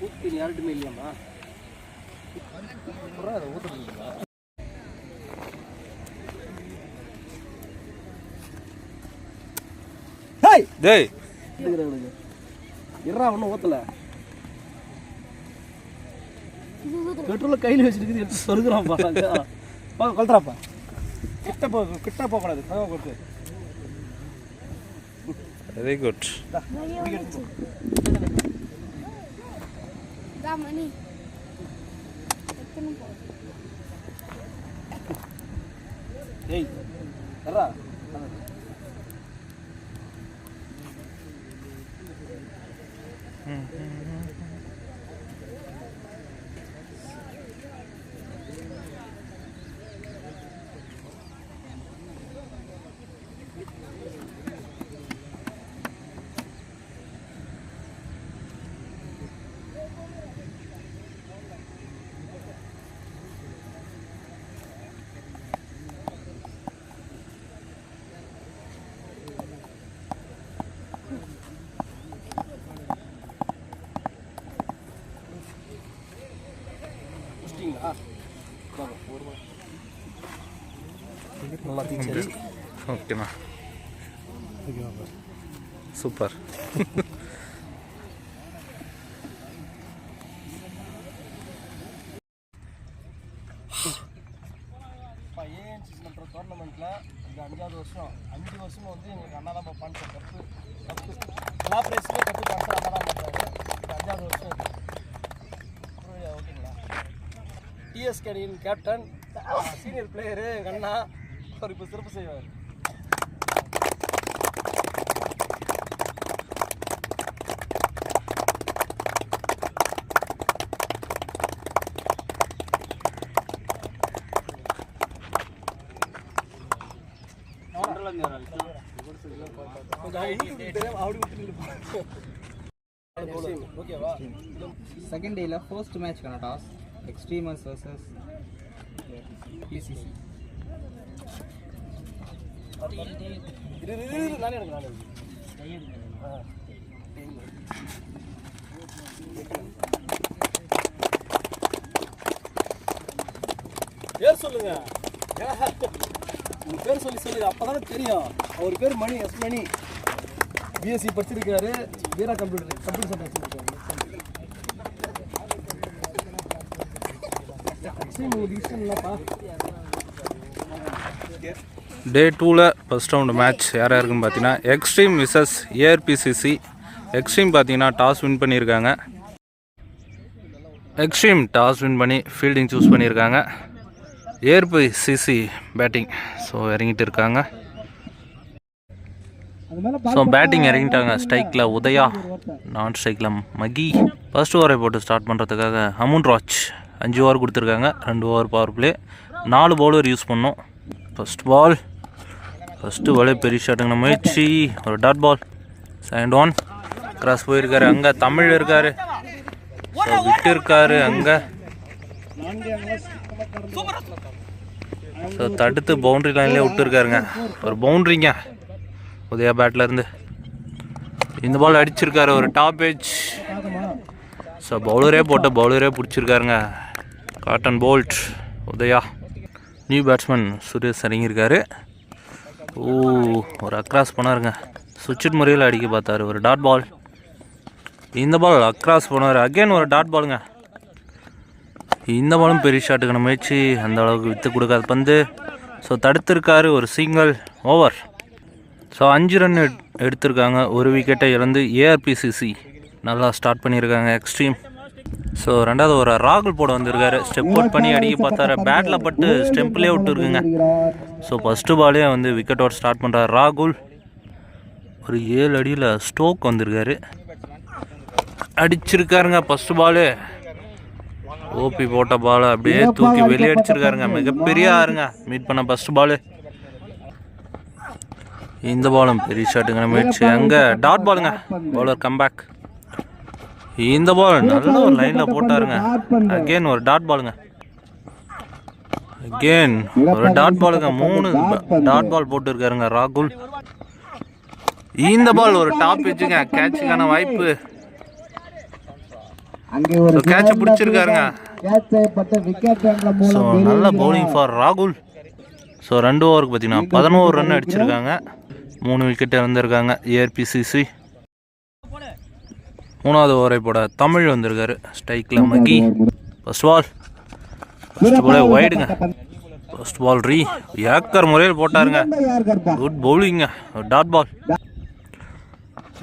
ஊற்றி யார்ட்டுமே இல்லையாம்மா ஊற்றுறீங்களா டேய். இருறா ஒன்றும் ஊற்றல பெட்ரோல் கையில் வச்சுருக்குது எடுத்து கொளுத்துறாப்பா கிட்ட போ கிட்ட போகக்கூடாது. போ கொடுத்து வெரி குட் மணி ஏய் இருறா முடிச்சிட்டிங்களா வாங்க, ஒரு வா. நல்லா தீச்சு ஓகேண்ணா சூப்பர் இப்போ ஏஎன்சிசி பண்ணுற டோர்னமெண்ட்டில் இது அஞ்சாவது வருஷம் அஞ்சு வருஷமும் வந்து எங்களுக்கு அண்ணா தான் பான்சர் கப்பு கப்பு எல்லா பண்ணுறாரு அஞ்சாவது வருஷம் ஓகேங்களா டிஎஸ்கேடியின் கேப்டன் சீனியர் பிளேயரு எங்கள் அண்ணா அவர் இப்போ சிறப்பு செய்வார் ஓகேவா செகண்ட் டேயில் first match toss Extremers versus BCC பேர் சொல்லுங்க ஏன்? உங்க பேர் சொல்லி சொல்லி அப்பதானே தெரியும் அவர் பேர் மணி எஸ் மணி பிஎஸ்சி படிச்சிருக்காரு வீரா கம்ப்யூட்டர் கம்ப்யூட்டர் சென்டர் வச்சிருக்காரு Actually, உங்களுக்கு இஷ்டம் இல்லப்பா டே டூவில் ஃபஸ்ட் ரவுண்டு மேட்ச் யார் யாருக்குன்னு பார்த்தீங்கன்னா எக்ஸ்ட்ரீம் விசஸ் ஏஆர்பிசிசி எக்ஸ்ட்ரீம் பார்த்தீங்கன்னா டாஸ் வின் பண்ணியிருக்காங்க. எக்ஸ்ட்ரீம் டாஸ் வின் பண்ணி ஃபீல்டிங் சூஸ் பண்ணியிருக்காங்க. ஏஆர்பிசிசி பேட்டிங் ஸோ இறங்கிட்டு இருக்காங்க. ஸோ பேட்டிங் இறங்கிட்டாங்க. ஸ்ட்ரைக்கில் உதயா நான் ஸ்ட்ரைக்கில் மகி. ஃபர்ஸ்ட் ஓவரை போட்டு ஸ்டார்ட் பண்ணுறதுக்காக அமுன் ராஜ் அஞ்சு ஓவர் கொடுத்துருக்காங்க. ரெண்டு ஓவர் பவர் பிளே நாலு பவுலர் யூஸ் பண்ணோம். ஃபர்ஸ்ட் பால் ஃபஸ்ட்டு வலை பெரிய ஷாட்டுங்க முயற்சி. ஒரு dot ball second one cross போயிருக்காரு அங்கே. தமிழ் இருக்காரு. விட்டு இருக்காரு அங்கே. ஸோ தடுத்து பவுண்ட்ரி லைன்லேயே விட்டுருக்காருங்க. ஒரு பவுண்ட்ரிங்க உதயா பேட்லேருந்து இந்த பால் அடிச்சிருக்காரு. ஒரு டாப் ஏஜ் ஸோ பவுலரே போட்ட பவுலரே பிடிச்சிருக்காருங்க. Caught and bowled Udaya. New batsman Suresh இறங்கியிருக்காரு. ஓ ஒரு அக்ராஸ் பண்ணாருங்க. சுவிட்ச் முறையில் அடிக்க பார்த்தாரு ஒரு டாட் பால் இந்த பால் அக்ராஸ் போனார் அகைன் ஒரு டாட் பாலுங்க இந்த பாலும் பெரிய ஷாட்டுக்கான முயற்சி அந்த அளவுக்கு விற்று கொடுக்காத பந்து. ஸோ தடுத்திருக்காரு ஒரு சிங்கிள் ஓவர் ஸோ அஞ்சு ரன் எடுத்திருக்காங்க. ஒரு விக்கெட்டை இழந்து ஏஆர்பிசிசி நல்லா ஸ்டார்ட் பண்ணியிருக்காங்க எக்ஸ்ட்ரீம் ஸோ ரெண்டாவது ஒரு ராகுல் போட வந்திருக்காரு. ஸ்டெப் அவுட் பண்ணி அடிக்க பார்த்தாரு. பேட்டில் பட்டு ஸ்டெம்ப்லேயே விட்டுருக்குங்க. ஸோ ஃபஸ்ட்டு பாலே வந்து விக்கெட் அவுட் ஸ்டார்ட் பண்ணுறாரு ராகுல். ஒரு ஏழு அடியில் ஸ்டோக் வந்திருக்காரு. அடிச்சிருக்காருங்க ஃபஸ்ட்டு பாலு ஓபி போட்ட பால் அப்படியே தூக்கி வெளியே அடிச்சிருக்காருங்க. மிகப்பெரிய ஆறுங்க. மீட் பண்ண ஃபஸ்ட் பாலு இந்த பாலும் பெரிய ஷாட்டுங்க முயற்சி அங்கே டாட் பாலுங்க பவுலர் கம்பேக் இந்த பால் நல்ல ஒரு லைனில் போட்டாருங்க. அகெயின் ஒரு டாட் பாலுங்க அகெயின் ஒரு டாட் பாலுங்க மூணு டாட் பால் போட்டுருக்காருங்க ராகுல். இந்த பால் ஒரு டாப் வச்சுங்க கேட்சுக்கான வாய்ப்பு. பிடிச்சிருக்காருங்க. கேட்ச் என்ற ஸோ நல்ல பவுலிங் ஃபார் ராகுல். ஸோ ரெண்டு ஓவருக்கு பார்த்தீங்கன்னா பதினோரு ரன் அடிச்சிருக்காங்க. மூணு விக்கெட் இறந்துருக்காங்க ஏஆர்பிசிசி மூணாவது ஓவரை போட தமிழ் வந்திருக்காரு. ஸ்ட்ரைக்கில் மக்கி ஃபர்ஸ்ட் பால் ஃபர்ஸ்ட் பாலே ஒய்டுங்க ஃபர்ஸ்ட் பால் ரீ ஏக்கர் முறையில் போட்டாருங்க. குட் பவுலிங்க டாட் பால்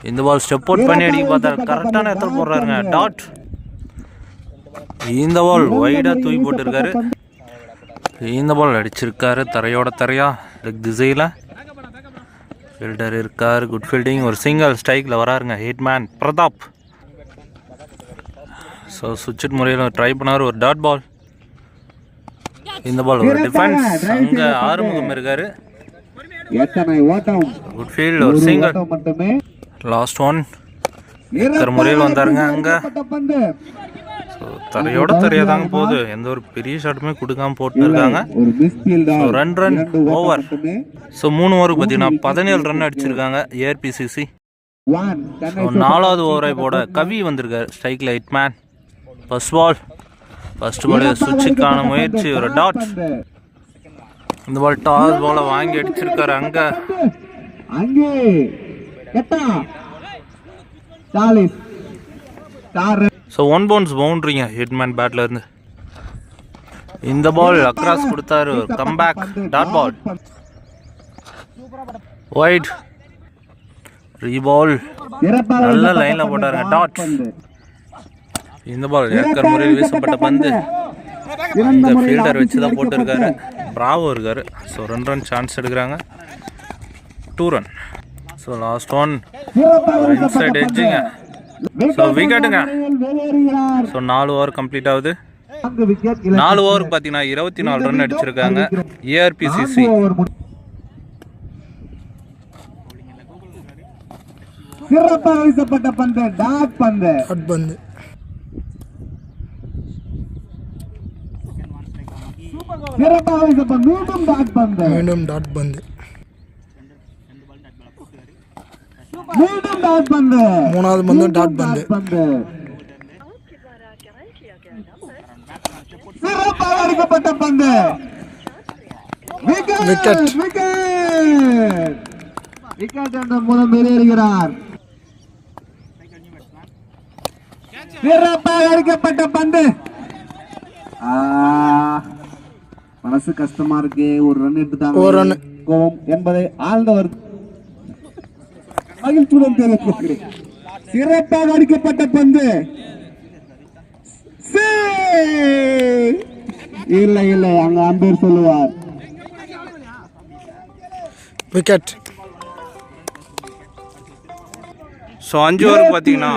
இந்த பால் ஸ்டெப் அவுட் பண்ணி அடிக்க பார்த்தா கரெக்டான இடத்துல போடுறாருங்க. டாட் இந்த பால் ஒய்டாக தூக்கி போட்டிருக்காரு. இந்த பால் அடிச்சிருக்காரு. தரையோட தரையா. லெக் திசையில். ஃபீல்டர் இருக்கார். குட் ஃபீல்டிங் ஒரு சிங்கிள் ஸ்ட்ரைக்கில் வராருங்க. ஹிட் மேன் பிரதாப் ஸோ சுவிட்ச் முறையில் ட்ரை பண்ணார். ஒரு டாட் பால் இந்த பால் ஒரு டிஃபென்ஸ் அங்கே ஆறுமுகம் இருக்காரு. குட் ஃபீல்ட் ஒரு மட்டுமே. லாஸ்ட் ஒன் முறையில் வந்தாருங்க அங்கே. ஸோ தரையோட தரையாக தாங்க போகுது. எந்த ஒரு பெரிய ஷாட்டுமே கொடுக்காம போட்டு இருக்காங்க. ரன் ரன் ஓவர் ஸோ மூணு ஓவருக்கு பார்த்தீங்கன்னா பதினேழு ரன் அடிச்சிருக்காங்க. ஏஆர்பிசிசி நாலாவது ஓவரை போட கவி வந்திருக்காரு. ஸ்ட்ரைக்கில் hit man first ball first ball சுவிட்சுக்கான முயற்சி ஒரு டாட் இந்த பால் டாஸ் பாலை வாங்கி அடிச்சிருக்காரு அங்கே. அங்கே. ஸோ ஒன் பவுன்ஸ் பவுண்ட்ரிங்க ஹிட்மேன் பேட்ல இருந்து. இந்த பால் அக்ராஸ் கொடுத்தாரு. Comeback dot ball wide reball நல்ல லைன்ல போட்டாருங்க. டாட் இந்த பால் ஏக்கர் முறையில் வீசப்பட்ட பந்து. இந்த ஃபீல்டர் வச்சு தான் போட்டிருக்காரு. பிராவோ இருக்காரு. ஸோ ரெண்டு ரன் சான்ஸ் எடுக்கிறாங்க. Two run so last one inside எட்ஜுங்க so விக்கெட்டுங்க ஸோ நாலு ஓவர் கம்ப்ளீட் ஆகுது. நாலு ஓவருக்கு பார்த்தீங்கன்னா இருபத்தி நாலு ரன் அடிச்சிருக்காங்க. ஏஆர்பிசிசி சிறப்பாக வீசப்பட்ட பந்து. டாட் பந்து. பந்து. சிறப்பாக மீண்டும் டாட் பந்து. மீண்டும் டாட் பந்து. மீண்டும் டாட் பந்து. மூணாவது பந்து டாட் பந்து. சிறப்பாக அடிக்கப்பட்ட பந்து. விக்கெட். விக்கெட். விக்கெட் என்ற மூலம் வெளியேறுகிறார். சிறப்பாக அடிக்கப்பட்ட பந்து. ஆ, மனசு கஷ்டமா இருக்கு ஒரு ரன் எடுத்துட்டாங்க ஒரு run. கோவம் என்பதை ஆழ்ந்தவர் மகிழ்ச்சியுடன் தெரிவிக்கிறேன் சிறப்பாக அடிக்கப்பட்ட பந்து. சே! இல்லை இல்லை அங்க அம்பேர் சொல்லுவார். விக்கெட் ஸோ அஞ்சு ஓவருக்கு பார்த்தீங்கன்னா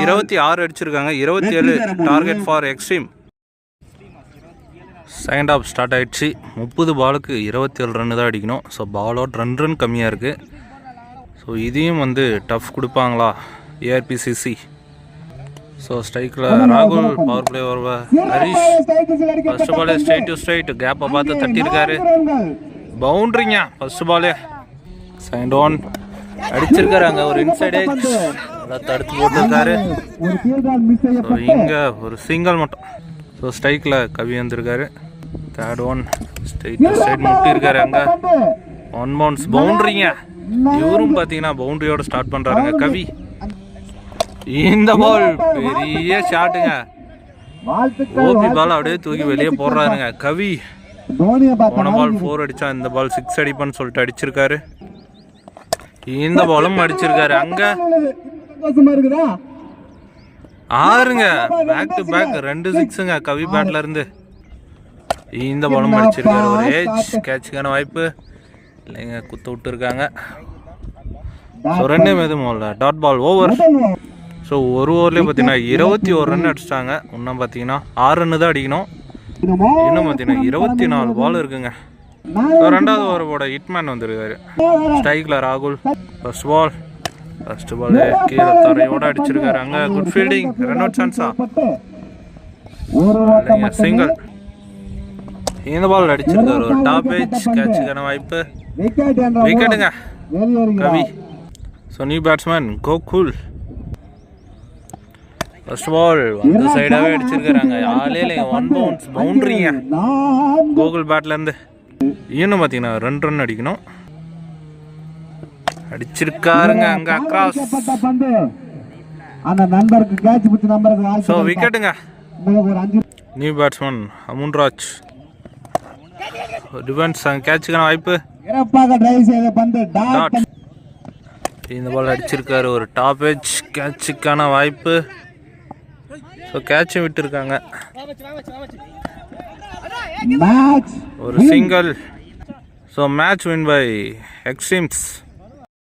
இருபத்தி ஆறு அடிச்சிருக்காங்க. இருபத்தி ஏழு target for Extreme second half start ஆயிடுச்சு. முப்பது பாலுக்கு இருபத்தி ஏழு ரன் தான் அடிக்கணும். So ball out run run கம்மியாக இருக்குது ஸோ இதையும் வந்து டஃப் கொடுப்பாங்களா? ஏஆர்பிசிசி ஸோ ஸ்ட்ரைக்கில் ராகுல் பவர் பிளே வருவா ஹரிஷ் ஃபர்ஸ்ட் பாலே ஸ்ட்ரைட் டு ஸ்ட்ரைட் கேப்பை பார்த்து தட்டியிருக்காரு. பவுண்ட்ரிங்க ஃபர்ஸ்ட் பாலே செகண்ட் ஒன் அடிச்சிருக்காரு அங்கே ஒரு இன்சைட் தடுத்து போட்டிருக்காரு. ஸோ இங்கே ஒரு சிங்கிள் மட்டும். ஸோ ஸ்ட்ரைக்கில் கவி வந்திருக்காரு. Third one straight to straight முட்டியிருக்காரு அங்கே. ஒன் பவுன்ஸ் பவுண்ட்ரிங்க இவரும் பார்த்தீங்கன்னா பவுண்டரியோட ஸ்டார்ட் பண்ணுறாருங்க கவி. இந்த பால் பெரிய ஷாட்டுங்க ஓபி பால் அப்படியே தூக்கி வெளியே போடுறாருங்க. கவி. போன பால் ஃபோர் அடிச்சா இந்த பால் சிக்ஸ் அடிப்பான்னு சொல்லிட்டு அடிச்சிருக்காரு. இந்த பாலும் அடிச்சிருக்காரு. அங்க. ஆறுங்க. பேக் டு பேக் ரெண்டு சிக்ஸுங்க கவி பேட்ல இருந்து. இந்த பாலும் அடிச்சிருக்காரு ஒரு ஏஜ் கேட்சுக்கான வாய்ப்பு. இல்லைங்க குத்த விட்டுருக்காங்க. ஸோ ரெண்டே எதுவும் இல்லை. டாட் பால் ஓவர் ஸோ ஒரு ஓவர்லேயே பார்த்தீங்கன்னா இருபத்தி ஒரு ரன் அடிச்சிட்டாங்க. இன்னும் பார்த்தீங்கன்னா ஆறு ரன்னு தான் அடிக்கணும். இன்னும் பார்த்தீங்கன்னா இருபத்தி நாலு பால் இருக்குங்க. ரெண்டாவது ஓவரோட ஹிட்மேன் வந்திருக்காரு. ஸ்ட்ரைக்கில் ராகுல் ஃபர்ஸ்ட் பால் ஃபர்ஸ்ட் பால் கீழே தரையோட அடிச்சிருக்காரு. அங்கே குட் ஃபீல்டிங் ரன் அவுட் சான்ஸா சிங்கிள் இந்த பால் அடிச்சிருக்காரு ஒரு டாப் ஏஜ் கேட்சுக்கான வாய்ப்பு. விக்கெட்டுங்க Kavi. So new batsman Gokul first ball அந்த சைடாகவே அடிச்சிருக்கிறாங்க. ஆளே இல்லைங்க. ஒன் பவுன்ஸ் பவுண்ட்ரிங்க கூகுள் பேட்லேருந்து இன்னும் பார்த்தீங்கன்னா ரெண்டு ரன் அடிக்கணும். அடிச்சிருக்காருங்க அங்கே அக்ராஸ் அந்த நண்பருக்கு கேட்ச் பிடிச்ச நம்பருக்கு ஸோ வாழ்த்து விக்கெட்டுங்க நியூ பேட்ஸ்மேன் அமுன்ராஜ் டிஃபென்ஸ் கேட்சுக்கான வாய்ப்பு? இந்த பால் அடிச்சிருக்காரு. ஒரு டாப் எஜ் கேட்சுக்கான வாய்ப்பு. ஸோ கேட்சும் விட்டுருக்காங்க. ஒரு single so match win by Extremes